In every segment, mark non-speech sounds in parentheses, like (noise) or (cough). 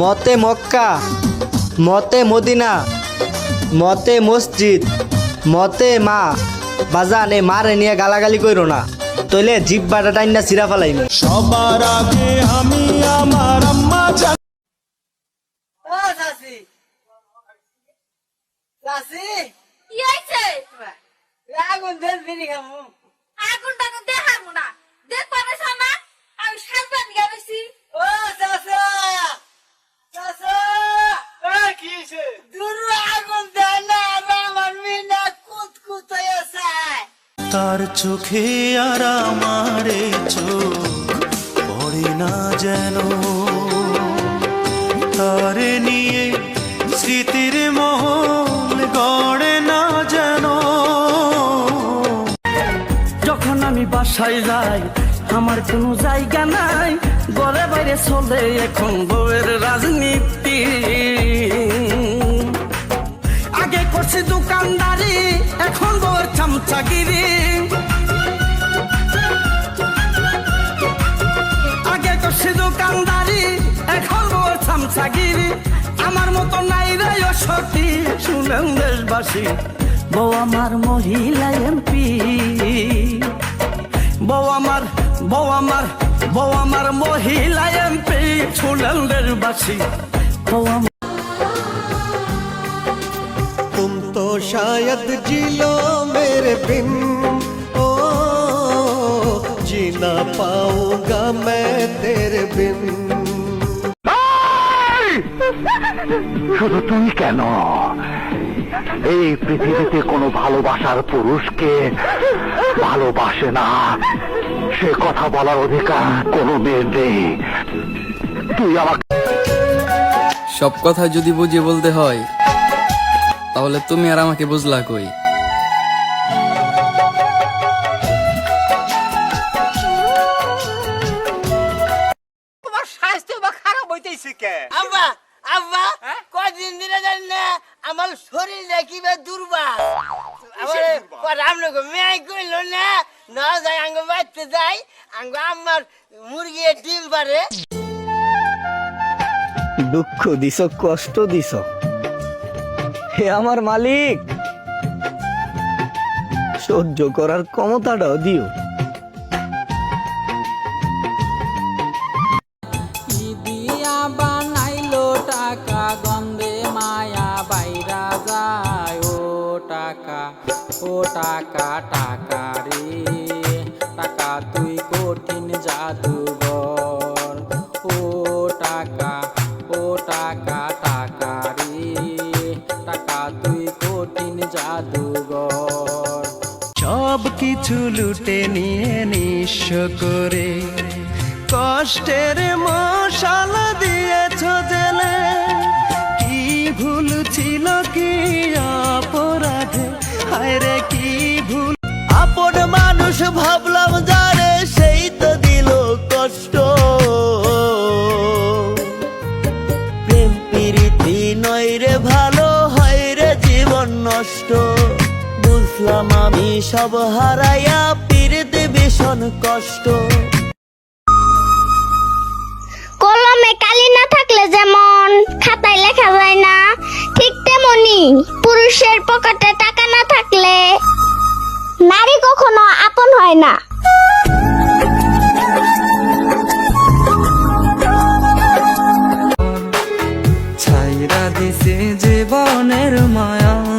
মতে মক্কা মতে মদিনা মতে মসজিদ মতে মা বাজান মারে নিয়ে গালাগালি কইরো না। তইলে জিব্বাটা টাইনা সিরা ফালাইম। সবার আগে আমি আমার আম্মা আগুন দেন বিড়ি খামু। আগুনটা তো দেখাবো না। দেখ না? আমি গেছি। আগুন দেন আমার মিনা কুত কুত হয়ে যায়। তার চোখে আর আমারে চোখ পড়ে না যেন। তার নিয়ে স্মৃতির মহল গড়ে না যেন। যখন আমি বাসায় যাই আমার কোনো জায়গা নাই। ঘরে বাইরে চলে এখন বউয়ের রাজনীতি। করছি দোকানদারি, এখন বউয়ের চামচাগিরি। আগে করছি দোকানদারি, এখন বউয়ের চামচাগিরি। আমার মতো নাই রে সতী, শুনেন দেশবাসী। বউ আমার মহিলা এমপি। বউ আমার বউ আমার বউ আমার মহিলা এমপি, শুনেন দেশবাসী। বউ शायद जी लो मेरे बिन ओ जी ना पाऊंगा मैं तेरे बिन শুধু তুই কেন এই পৃথিবীতে কোনো ভালোবাসার পুরুষকে ভালোবাসে না সে কথা বলার অধিকার কোনো মেয়ের নেই তুই আমাকে সব কথা যদি বুঝিয়ে বলতে হয় তাহলে তুমি আর আমাকে বুঝলা কই? তোমার স্বাস্থ্য বা খারাপ হইতেছে কে? আব্বা আব্বা কদিন দিনে জানি না আমার শরীরটা কিবা দুর্বল। আমার রামনগর মেয়ে কইল না না যাই আঙ্গ যাই আঙ্গ আমার মুরগি ডিম পারে। দুঃখ দিছ কষ্ট দিছ। হে আমার মালিক। সহ্য করার ক্ষমতাটাও দিও। টাকা মায়া বাইরা যায়। ও টাকা ও টাকা রে। টাকা তুই কঠিন জাদুঘর। কিছু লুটে নিয়ে নিঃস্ব করে। কষ্টের মশালা দিয়েছ জেলে। কি ভুল ছিল সব হারাইয়া পিড়তে ভীষণ কষ্ট। কলমে কালি না থাকলে যেমন খাতায় লেখা যায় না ঠিক তেমনি পুরুষের পকেটে টাকা না থাকলে নারী কখনো আপন হয় না। ছাইরা দিছে জীবনের মায়া।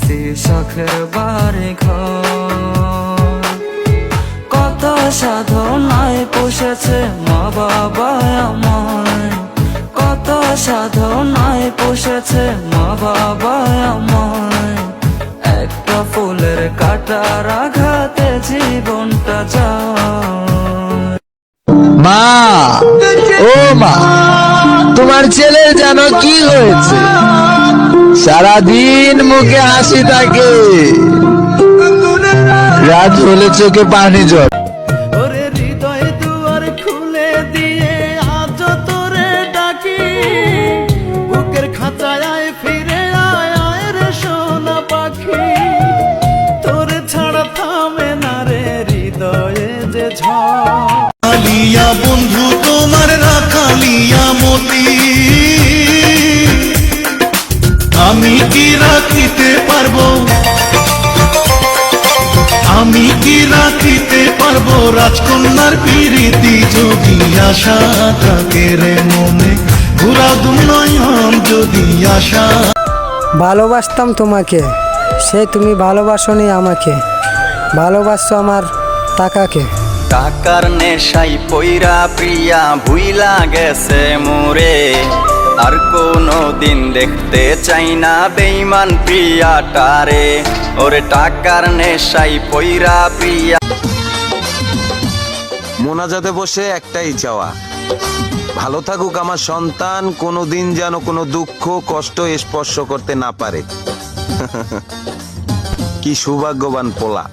ছাইরা শখের বারে ঘর কত সাধনায় পুষেছে মা বাবা আমায়। কত সাধনায় পুষেছে মা বাবা আমায়। একটা ফুলের কাটার আঘাতে জীবনটা যায়। মা, ও মা, তোমার ছেলের যেন কি হয়েছে? সারাদিন মুখে হাসি থাকে। রাত হলে চোখে পানি জল রাজকন্যার প্রীতি যদি আশা থাকে রে মনে। ঘুরা দুনয়ন যদি আশা। ভালোবাসতাম তোমাকে সে তুমি ভালোবাসনি আমাকে। ভালোবাসছো আমার টাকাকে। টাকার নেশাই পইরা প্রিয়া ভুইলা গেছে মোরে। আর কোনো দিন দেখতে চাই না বেইমান প্রিয়াটারে। ওরে টাকার নেশাই পইরা প্রিয়া মোনাজাতে বসে একটাই চাওয়া। ভালো থাকুক আমার সন্তান কোনোদিন যেন কোনো দুঃখ কষ্ট স্পর্শ করতে না পারে। (laughs) কি সৌভাগ্যবান পোলা।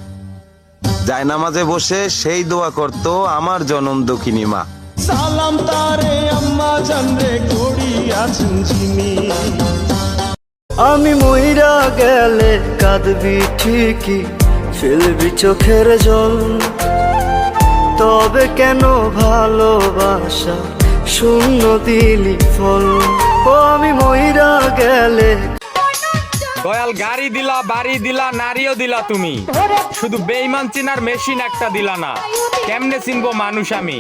যায় নামাজে বসে সেই দোয়া করত আমার জনম দক্ষিণী মা। সালাম তারে আম্মা জানরে করিয়াছেন চিনি আমি মইরা গেলে কাঁদবি ঠিকই ফেলবি চোখের জল। তবে কেন ভালোবাসা? শূন্য দিলি ফল। ও আমি মইরা গেলে। দয়াল গাড়ি দিলা বাড়ি দিলা নারীও দিলা তুমি। শুধু বেইমান চিনার মেশিন একটা দিলা না। কেমনে চিনবো মানুষ আমি?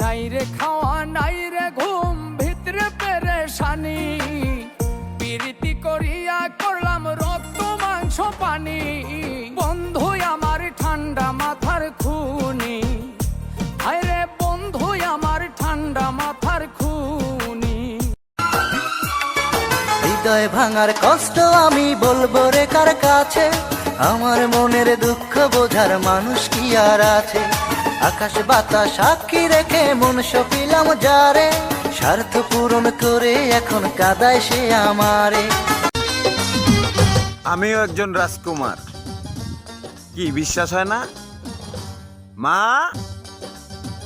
নাই রে খাওয়া বন্ধু আমার ঠান্ডা মাথার খুনি। বন্ধু আমার ঠান্ডা মাথার খুনি। হৃদয় ভাঙার কষ্ট আমি বলব রে কার কাছে? আমার মনের দুঃখ বোঝার মানুষ কি আর আছে? আকাশ বাতাস সাক্ষী রেখে মন সপিলাম যারে? স্বার্থ পূরণ করে এখন কাদায় সে আমারে। আমিও একজন রাজকুমার। কি বিশ্বাস হয় না? মা?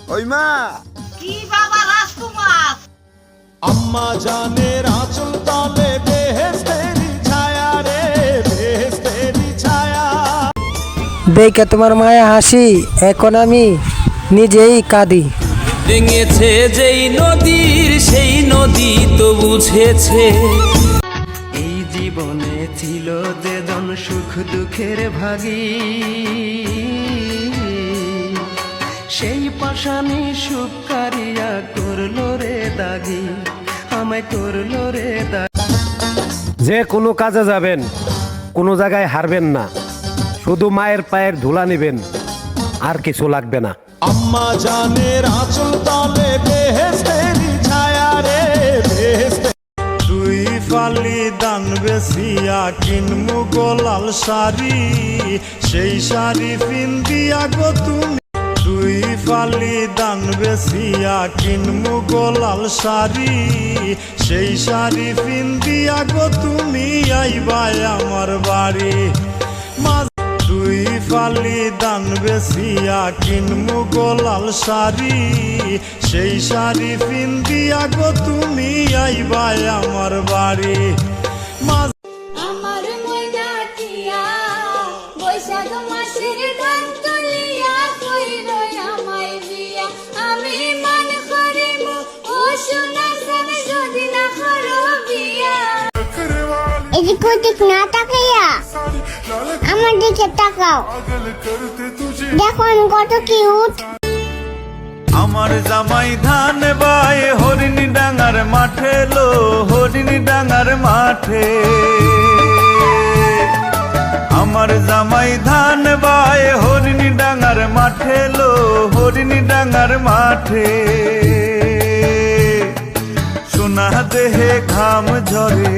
ওই মা! কি বাবা রাজকুমার? আম্মা জানের আঁচল তলে বেহেস্তেরি ছায়া রে বেহেস্তেরি ছায়া। দেখে তোমার মায়া হাসি এখন আমি নিজেই কাঁদি। ভেঙেছে যেই নদীর সেই নদী তো বুঝেছে। দেদন সুখ দুঃখের ভাগী। সেই পাশানি সুখ কারিয়া করল রে দাগি আমায় করল রে দাগি। যে কোনো কাজে যাবেন কোনো জায়গায় হারবেন না। শুধু মায়ের পায়ের ধুলা নেবেন আর কিছু লাগবে না। আম্মা জানের কিনমু গোলাল শাড়ি, সেই শাড়ি পিন্দিয়া গো তুমি। দুই ফালি দান বেসিয়া কিনমু গোলাল শাড়ি, সেই শাড়ি পিন্দিয়া গো তুমি আইবাই আমার বাড়ি। দুই ফালি দান বেসিয়া কিনমু গোলাল শাড়ি, সেই শাড়ি পিন্দিয়া গো তুমি আইবাই আমার বাড়ি। মা- এদিক না তাকাইয়া। আমার দিকে তাকাও। কত কিউট আমার জামাই ধান বাই হরিণী ডাঙার মাঠে লো, হরিণী ডাঙার মাঠে। আমার জামাই ধান বাই হরিণী ডাঙার মাঠে লো, হরিণী ডাঙার মাঠে। সোনা দেহে ঘাম ঝরে।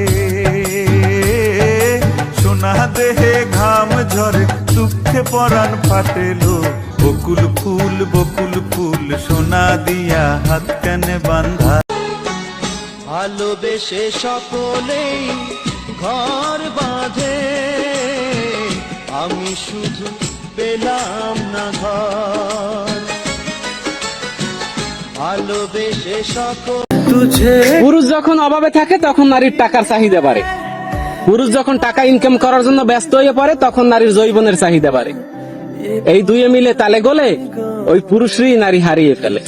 সোনা দেহে ঘাম ঝরে দুঃখে পরাণ ফাটেলো। বকুল ফুল বকুল ফুল সোনা দিয়া হাত কানে বান্ধা ভালোবেসে সকলেই ঘর বাঁধে। আমি শুধু পেলাম না ঘর। ভালোবেসে সকল তুঝে পুরুষ যখন অভাবে থাকে তখন নারীর টাকার চাহিদা বাড়ে। পুরুষ যখন টাকা ইনকাম করার জন্য ব্যস্ত হয়ে পড়ে, তখন নারীর জৈবনের চাহিদা বাড়ে। এই দুয়ে মিলে তালে গলে ওই পুরুষই নারী হারিয়ে ফেলে।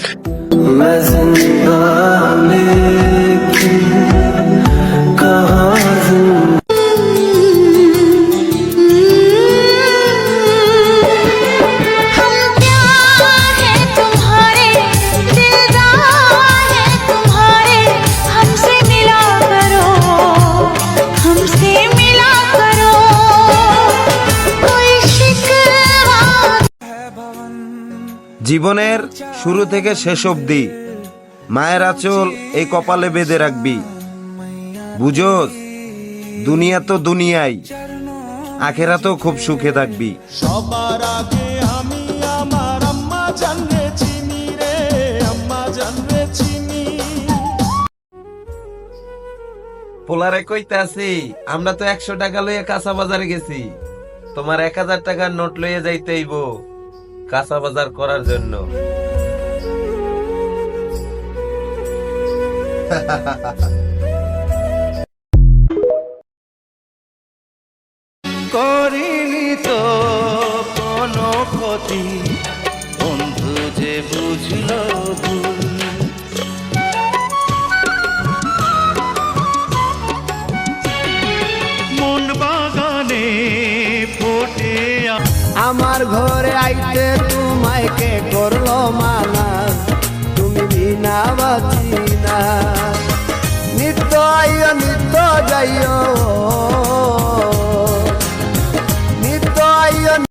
জীবনের শুরু থেকে শেষ অবধি মায়ের আঁচল এই কপালে বেঁধে রাখবি। বুঝোস দুনিয়া তো দুনিয়াই আখেরা তো খুব সুখে থাকবি। সবার আগে আমি আমার আম্মা জানলে চিনি রে আম্মা জানলে চিনি। পোলারে কইতে আছি আমরা তো একশো টাকা লইয়া কাঁচা বাজারে গেছি। তোমার এক হাজার টাকার নোট লইয়া যাইতে হইব। কাঁচা বাজার করার জন্য। করিনি তো কোনো ক্ষতি। বন্ধু যে বুঝলো ভুল। মন বাগানে ফোটে আমার ঘরে করল মানা তুমি বিনা বাঁচি না নিত্য আইয় নিত্য যাইয়